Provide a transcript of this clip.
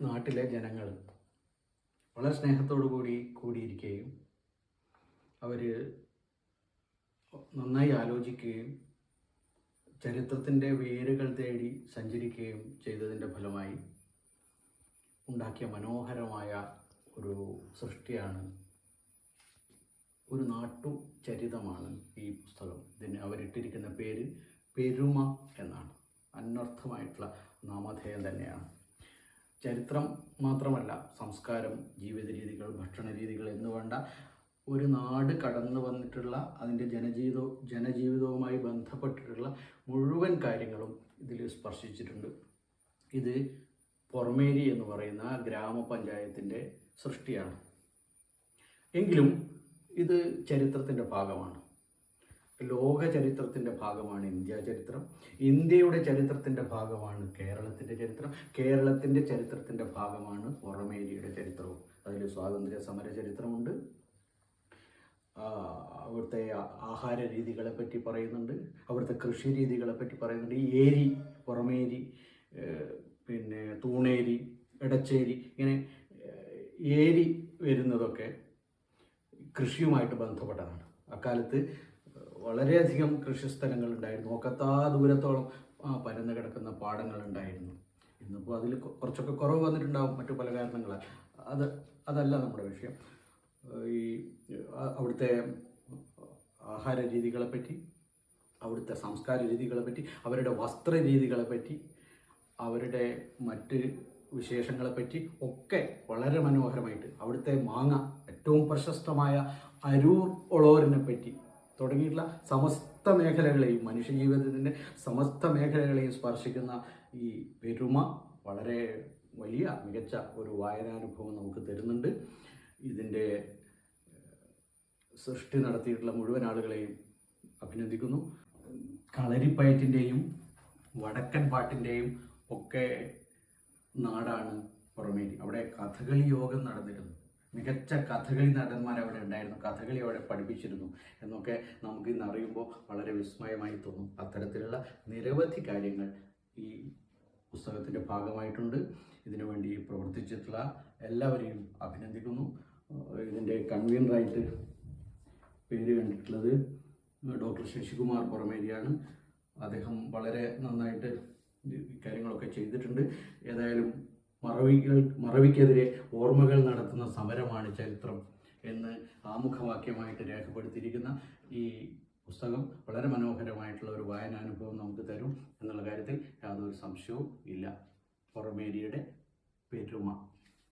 നാട്ടിലെ ജനങ്ങൾ വളരെ സ്നേഹത്തോടു കൂടി കൂടിയിരിക്കുകയും അവർ നന്നായി ആലോചിക്കുകയും ചരിത്രത്തിന്റെ വേരുകൾ തേടി സഞ്ചരിക്കുകയും ചെയ്തതിന്റെ ഫലമായി ഉണ്ടാക്കിയ മനോഹരമായ ഒരു സൃഷ്ടിയാണ് ഒരു നാട്ടു ചരിതമാണ് ഈ പുസ്തകം. ഇതിന് അവരിട്ടിരിക്കുന്ന പേര് പെരുമ എന്നാണ്. അന്വർത്ഥമായിട്ടുള്ള നാമധേയം തന്നെയാണ്. ചരിത്രം മാത്രമല്ല സംസ്കാരം ജീവിത രീതികൾ ഭക്ഷണ രീതികൾ എന്ന് വേണ്ട ഒരു നാട് കടന്നു വന്നിട്ടുള്ള അതിന്റെ ജനജീവിത ജനജീവിതവുമായി ബന്ധപ്പെട്ടിട്ടുള്ള മുഴുവൻ കാര്യങ്ങളും ഇതിൽ സ്പർശിച്ചിട്ടുണ്ട്. ഇത് പൊർമേരി എന്ന് പറയുന്ന ഗ്രാമപഞ്ചായത്തിന്റെ സൃഷ്ടിയാണ്. എങ്കിലും ഇത് ചരിത്രത്തിന്റെ ഭാഗമാണ്. ലോക ചരിത്രത്തിന്റെ ഭാഗമാണ് ഇന്ത്യ ചരിത്രം. ഇന്ത്യയുടെ ചരിത്രത്തിന്റെ ഭാഗമാണ് കേരളത്തിന്റെ ചരിത്രം. കേരളത്തിന്റെ ചരിത്രത്തിന്റെ ഭാഗമാണ് പുറമേരിയുടെ ചരിത്രവും. അതിൽ സ്വാതന്ത്ര്യ സമര ചരിത്രമുണ്ട്. അവിടുത്തെ ആഹാര രീതികളെ പറ്റി പറയുന്നുണ്ട്. അവിടുത്തെ കൃഷി രീതികളെ പറ്റി പറയുന്നുണ്ട്. ഈ ഏരി പുറമേരി പിന്നെ തൂണേരി ഇടച്ചേരി ഇങ്ങനെ ഏരി വരുന്നതൊക്കെ കൃഷിയുമായിട്ട് ബന്ധപ്പെട്ടതാണ്. അക്കാലത്ത് വളരെയധികം കൃഷിസ്ഥലങ്ങൾ ഉണ്ടായിരുന്നു ഒക്കത്താ ദൂരത്തോളം പരന്നു കിടക്കുന്ന പാടങ്ങൾ ഉണ്ടായിരുന്നു ഇന്നിപ്പോൾ അതിൽ കുറച്ചൊക്കെ കുറവ് വന്നിട്ടുണ്ടാവും മറ്റു പല കാരണങ്ങളാൽ. അത് അതല്ല നമ്മുടെ വിഷയം. ഈ അവിടുത്തെ ആഹാര രീതികളെപ്പറ്റി അവിടുത്തെ സംസ്കാര രീതികളെ പറ്റി അവരുടെ വസ്ത്ര രീതികളെ പറ്റി അവരുടെ മറ്റ് വിശേഷങ്ങളെപ്പറ്റി ഒക്കെ വളരെ മനോഹരമായിട്ട് അവിടുത്തെ മാങ്ങ ഏറ്റവും പ്രശസ്തമായ അരൂർ ഒളോരിനെ പറ്റി തുടങ്ങിയിട്ടുള്ള സമസ്ത മേഖലകളെയും മനുഷ്യ ജീവിതത്തിന്റെ സമസ്ത മേഖലകളെയും സ്പർശിക്കുന്ന ഈ പെരുമ വളരെ വലിയ മികച്ച ഒരു വായനാനുഭവം നമുക്ക് തരുന്നുണ്ട്. ഇതിന്റെ സൃഷ്ടി നടത്തിയിട്ടുള്ള മുഴുവൻ ആളുകളെയും അഭിനന്ദിക്കുന്നു. കളരിപ്പയറ്റിന്റെയും വടക്കൻ പാട്ടിന്റെയും ഒക്കെ നാടാണ് പുറമേരി അവിടെ കഥകളി യോഗം നടന്നിരുന്നു. മികച്ച കഥകളി നടന്മാർ അവിടെ ഉണ്ടായിരുന്നു. കഥകളി അവിടെ പഠിപ്പിച്ചിരുന്നു എന്നൊക്കെ നമുക്ക് ഇന്ന് അറിയുമ്പോൾ വളരെ വിസ്മയമായി തോന്നും. അത്തരത്തിലുള്ള നിരവധി കാര്യങ്ങൾ ഈ പുസ്തകത്തിന്റെ ഭാഗമായിട്ടുണ്ട്. ഇതിനുവേണ്ടി പ്രവർത്തിച്ചിട്ടുള്ള എല്ലാവരെയും അഭിനന്ദിക്കുന്നു. ഇതിന്റെ കൺവീനറായിട്ട് പേര് കണ്ടിട്ടുള്ളത് ഡോക്ടർ ശശികുമാർ പുറമേരിയാണ്. അദ്ദേഹം വളരെ നന്നായിട്ട് കാര്യങ്ങളൊക്കെ ചെയ്തിട്ടുണ്ട്. ഏതായാലും മറവികൾ മറവിക്കെതിരെ ഓർമ്മകൾ നടത്തുന്ന സമരമാണ് ചരിത്രം എന്ന് ആമുഖവാക്യമായിട്ട് രേഖപ്പെടുത്തിയിരിക്കുന്ന ഈ പുസ്തകം വളരെ മനോഹരമായിട്ടുള്ള ഒരു വായനാനുഭവം നമുക്ക് തരും എന്നുള്ള കാര്യത്തിൽ യാതൊരു സംശയവും ഇല്ല. പുറമേരിയുടെ